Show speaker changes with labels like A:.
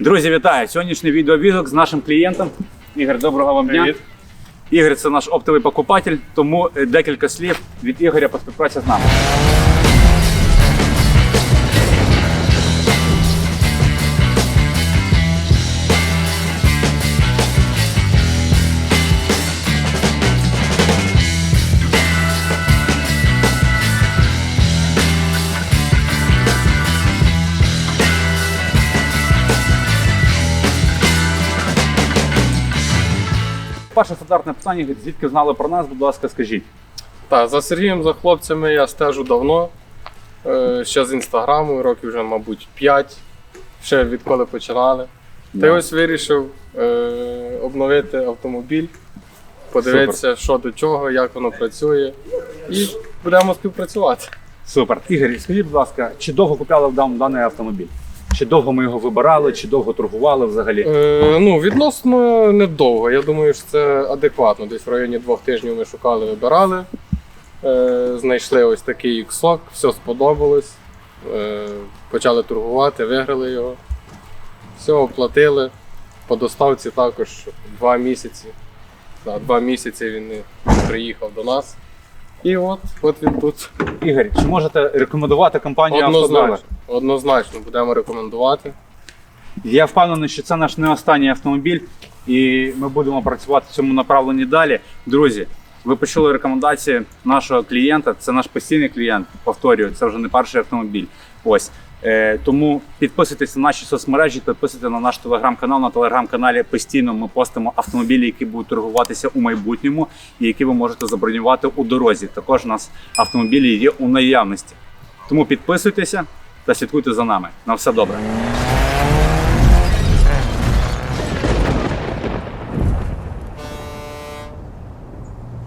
A: Друзі, вітаю! Сьогоднішній відеовізок з нашим клієнтом. Ігор, доброго вам дня.
B: Привіт.
A: Ігор це наш оптовий покупатель, тому е, декілька слів від Ігоря по співпраці з нами. Перше стандартне питання, Ігор, звідки знали про нас, будь ласка, скажіть.
B: Так, за Сергієм, за хлопцями я стежу давно. Е, Ще з інстаграму, років вже, мабуть, 5, ще відколи починали. Та й ось вирішив е, обновити автомобіль, подивитися, що до чого, як воно працює. І будемо співпрацювати.
A: Супер. Ігор, скажіть, будь ласка, чи довго купляли дан- даний автомобіль? Чи довго ми його вибирали, чи довго торгували взагалі?
B: Е, ну, відносно недовго. Я думаю, що це адекватно. Десь в районі двох тижнів ми шукали, вибирали. Е, знайшли ось такий іксок, все сподобалось. Е, почали торгувати, виграли його. Все, оплатили. По доставці також два місяці. Да, два місяці він приїхав до нас. І от, от він тут.
A: Ігор, чи можете рекомендувати компанію «Автодилер»?
B: Однозначно, будемо рекомендувати.
A: Я впевнений, що це наш не останній автомобіль, і ми будемо працювати в цьому направленні далі. Друзі, ви почули рекомендації нашого клієнта. Це наш постійний клієнт. Повторюю, це вже не перший автомобіль. Ось е, тому підписуйтесь на наші соцмережі, підписуйтесь на наш телеграм-канал. На телеграм-каналі постійно ми постимо автомобілі, які будуть торгуватися у майбутньому, і які ви можете забронювати у дорозі. Також у нас автомобілі є у наявності. Тому підписуйтеся та слідкуйте за нами. На все добре.